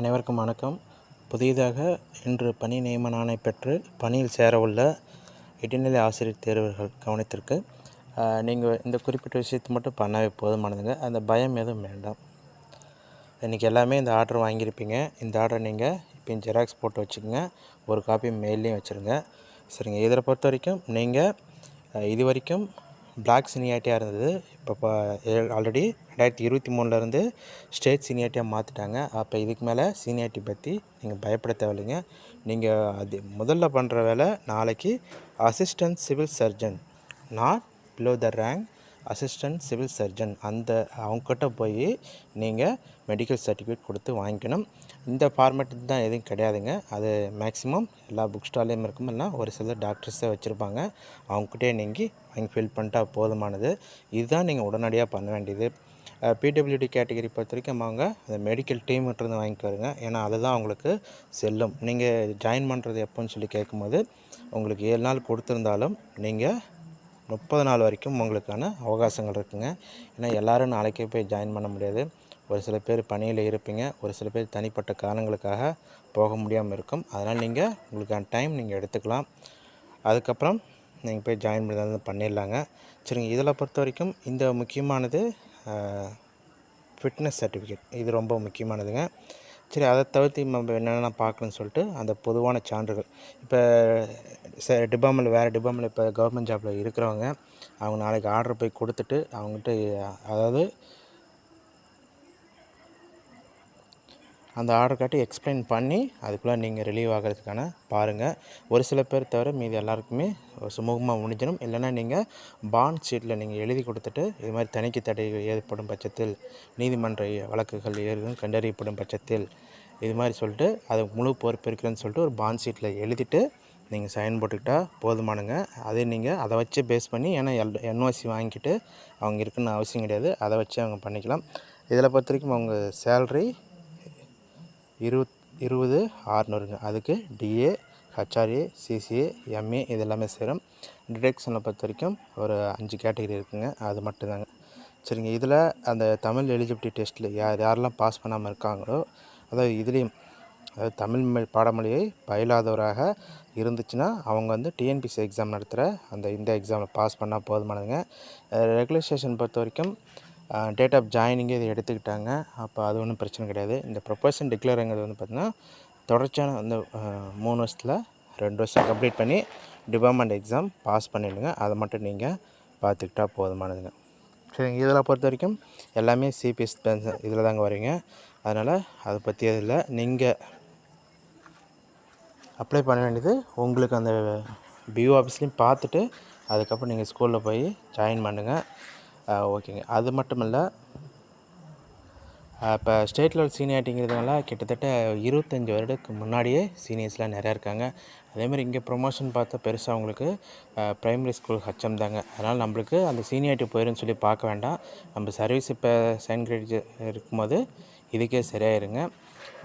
அனைவருக்கும் வணக்கம். புதிதாக இன்று பணி நியமன ஆணை பெற்று பணியில் சேரவுள்ள இடைநிலை ஆசிரியர் தேர்வர்கள் கவனத்திற்கு நீங்கள் இந்த குறிப்பிட்ட விஷயத்தை மட்டும் பண்ணவே போதுமானதுங்க. அந்த பயம் எதுவும் வேண்டாம். இன்றைக்கி எல்லாமே இந்த ஆர்டர் வாங்கியிருப்பீங்க. இந்த ஆர்டரை நீங்கள் இப்போ ஜெராக்ஸ் போட்டு வச்சுக்கோங்க. ஒரு காப்பி மெயிலையும் வச்சுருங்க. சரிங்க. இதில் பொறுத்த வரைக்கும் நீங்கள் இது வரைக்கும் பிளாக் சீனியாரிட்டியாக இருந்தது. இப்போ ஆல்ரெடி ரெண்டாயிரத்தி இருபத்தி மூணுலேருந்து ஸ்டேட் சீனியாரிட்டியாக மாற்றிட்டாங்க அப்போ இதுக்கு மேலே சீனியாரிட்டி பற்றி நீங்கள் பயப்பட தேவையில்லைங்க. நீங்கள் அது முதல்ல பண்ணுற வேலை நாளைக்கு assistant civil surgeon not below the rank assistant civil surgeon அந்த அவங்கக்கிட்ட போய் நீங்கள் மெடிக்கல் சர்டிஃபிகேட் கொடுத்து வாங்கிக்கணும். இந்த ஃபார்மேட் தான் எதுவும் கிடையாதுங்க. அது மேக்ஸிமம் எல்லா புக் ஸ்டால்லையும் இருக்கும் இல்லைனா ஒரு சில டாக்டர்ஸை வச்சுருப்பாங்க. அவங்ககிட்டே நீங்கள் வாங்கி ஃபில் பண்ணிட்டா போதுமானது. இதுதான் நீங்கள் உடனடியாக பண்ண வேண்டியது. பிடபிள்யூடி கேட்டகரி பொறுத்த வரைக்கும் அவங்க அந்த மெடிக்கல் டீம்கிட்டருந்து வாங்கிக்கோருங்க ஏன்னா அதுதான் அவங்களுக்கு செல்லும். நீங்கள் ஜாயின் பண்ணுறது எப்போன்னு சொல்லி கேட்கும்போது உங்களுக்கு ஏழு நாள் கொடுத்துருந்தாலும் நீங்கள் முப்பது நாள் வரைக்கும் உங்களுக்கான அவகாசங்கள் இருக்குங்க. ஏன்னா எல்லோரும் நாளைக்கே போய் ஜாயின் பண்ண முடியாது. ஒரு சில பேர் பணியில் இருப்பீங்க. ஒரு சில பேர் தனிப்பட்ட காரணங்களுக்காக போக முடியாமல் இருக்கும். அதனால் நீங்கள் உங்களுக்கான டைம் நீங்கள் எடுத்துக்கலாம். அதுக்கப்புறம் நீங்கள் போய் ஜாயின் பண்ணி பண்ணிடலாங்க. சரிங்க. இதில் பொறுத்த வரைக்கும் இந்த முக்கியமானது ஃபிட்னஸ் சர்டிஃபிகேட் இது ரொம்ப முக்கியமானதுங்க. சரி அதை தவிர்த்து நம்ம என்னென்ன பார்க்கணுன்னு சொல்லிட்டு அந்த பொதுவான சான்றுகள். இப்போ ச டிபார்ட்மெண்ட் வேறு டிபார்ட்மெண்ட் இப்போ கவர்மெண்ட் ஜாபில் இருக்கிறவங்க அவங்க நாளைக்கு ஆர்டர் போய் கொடுத்துட்டு அவங்ககிட்ட அதாவது அந்த ஆர்டர் காட்டி எக்ஸ்பிளைன் பண்ணி அதுக்குள்ளே நீங்கள் ரிலீவ் ஆகிறதுக்கான பாருங்கள் ஒரு சில பேர் தவிர மீதி எல்லாருக்குமே சுமூகமாக முடிஞ்சிடும். இல்லைனா நீங்கள் பாண்ட் ஷீட்டில் நீங்கள் எழுதி கொடுத்துட்டு இது மாதிரி தணிக்கை தடை ஏற்படும் பட்சத்தில் நீதிமன்ற வழக்குகள் ஏறும் கண்டறியப்படும் பட்சத்தில் இது மாதிரி சொல்லிட்டு அது முழு பொறுப்பு இருக்கிறேன்னு சொல்லிட்டு ஒரு பாண்ட் ஷீட்டில் எழுதிட்டு நீங்கள் சைன் போட்டுக்கிட்டால் போதுமானுங்க. அதே நீங்கள் அதை வச்சு பேஸ் பண்ணி ஏன்னா எல் என்ஓசி வாங்கிக்கிட்டு அவங்க இருக்குன்னு அவசியம் கிடையாது. அதை வச்சு அவங்க பண்ணிக்கலாம். இதில் பொறுத்த வரைக்கும் அவங்க சேல்ரி இருபத் இருபது ஆறுநூறுங்க. அதுக்கு டிஏ ஹச்ஆர்ஏ சிசிஏ எம்ஏ இது எல்லாமே சேரும். டிடெக்ஷனை பொறுத்த வரைக்கும் ஒரு அஞ்சு கேட்டகரி இருக்குங்க. அது மட்டும்தாங்க. சரிங்க. இதில் அந்த தமிழ் எலிஜிபிலிட்டி டெஸ்ட்டில் யார் யாரெல்லாம் பாஸ் பண்ணாமல் இருக்காங்களோ அதாவது இதுலேயும் அதாவது தமிழ் பாடமொழியை பயிலாதவராக இருந்துச்சுன்னா அவங்க வந்து டிஎன்பிசி எக்ஸாம் நடத்துகிற அந்த இந்த எக்ஸாமில் பாஸ் பண்ணால் போதுமானதுங்க. ரெகுலேஷன் பொறுத்த வரைக்கும் டேட் ஆஃப் ஜாயினிங்கே இதை எடுத்துக்கிட்டாங்க. அப்போ அது ஒன்றும் பிரச்சனை கிடையாது. இந்த ப்ரொபோசன் டிக்ளேருங்கிறது வந்து பார்த்திங்கன்னா தொடர்ச்சியான அந்த மூணு வருஷத்தில் ரெண்டு வருஷம் கம்ப்ளீட் பண்ணி டிபார்ட்மெண்ட் எக்ஸாம் பாஸ் பண்ணிவிடுங்க அதை மட்டும் நீங்கள் பார்த்துக்கிட்டா போதுமானதுங்க. சரிங்க இதில் பொறுத்த வரைக்கும் எல்லாமே சிபிஎஸ் இதில் தாங்க வரீங்க. அதனால் அதை பற்றி இல்லை. நீங்கள் அப்ளை பண்ண வேண்டியது உங்களுக்கு அந்த பிஓ ஆஃபீஸ்லேயும் பார்த்துட்டு அதுக்கப்புறம் நீங்கள் ஸ்கூலில் போய் ஜாயின் பண்ணுங்கள் ஓகேங்க. அது மட்டும் இல்லை இப்போ ஸ்டேட் லெவல் சீனியாரிட்டிங்கிறதுனால கிட்டத்தட்ட இருபத்தஞ்சி வருடத்துக்கு முன்னாடியே சீனியர்ஸ்லாம் நிறையா இருக்காங்க. அதேமாதிரி இங்கே ப்ரொமோஷன் பார்த்தா பெருசாக அவங்களுக்கு ப்ரைமரி ஸ்கூல் ஹச்எம் தாங்க. அதனால் நம்மளுக்கு அந்த சீனியாரிட்டி போயிருன்னு சொல்லி பார்க்க வேண்டாம். நம்ம சர்வீஸ் இப்போ செகண்ட் கிரேட் இருக்கும்போது இதுக்கே சரியாயிருங்க.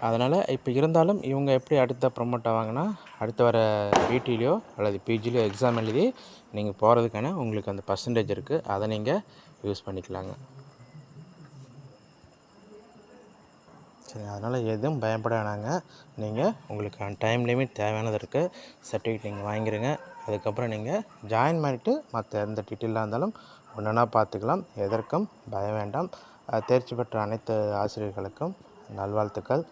அதனால் இப்போ இருந்தாலும் இவங்க எப்படி அடுத்த ப்ரொமோட் ஆவாங்கன்னா அடுத்து வர பிடிலையோ அல்லது பிஜிலையோ எக்ஸாம் எழுதி நீங்கள் போகிறதுக்கான உங்களுக்கு அந்த பர்சன்டேஜ் இருக்குது அதை நீங்கள் யூஸ் பண்ணிக்கலாங்க. சரி அதனால் எதுவும் பயப்பட வேணாங்க. நீங்கள் உங்களுக்கு டைம் லிமிட் தேவையானது இருக்குது சர்டிஃபிகேட் நீங்கள் வாங்கிடுங்க அதுக்கப்புறம் நீங்கள் ஜாயின் பண்ணிவிட்டு மற்ற எந்த டீட்டெயிலாக இருந்தாலும் ஒன்றுனா பார்த்துக்கலாம். எதற்கும் பயம் வேண்டாம். தேர்ச்சி பெற்ற அனைத்து ஆசிரியர்களுக்கும் Nalbaltecal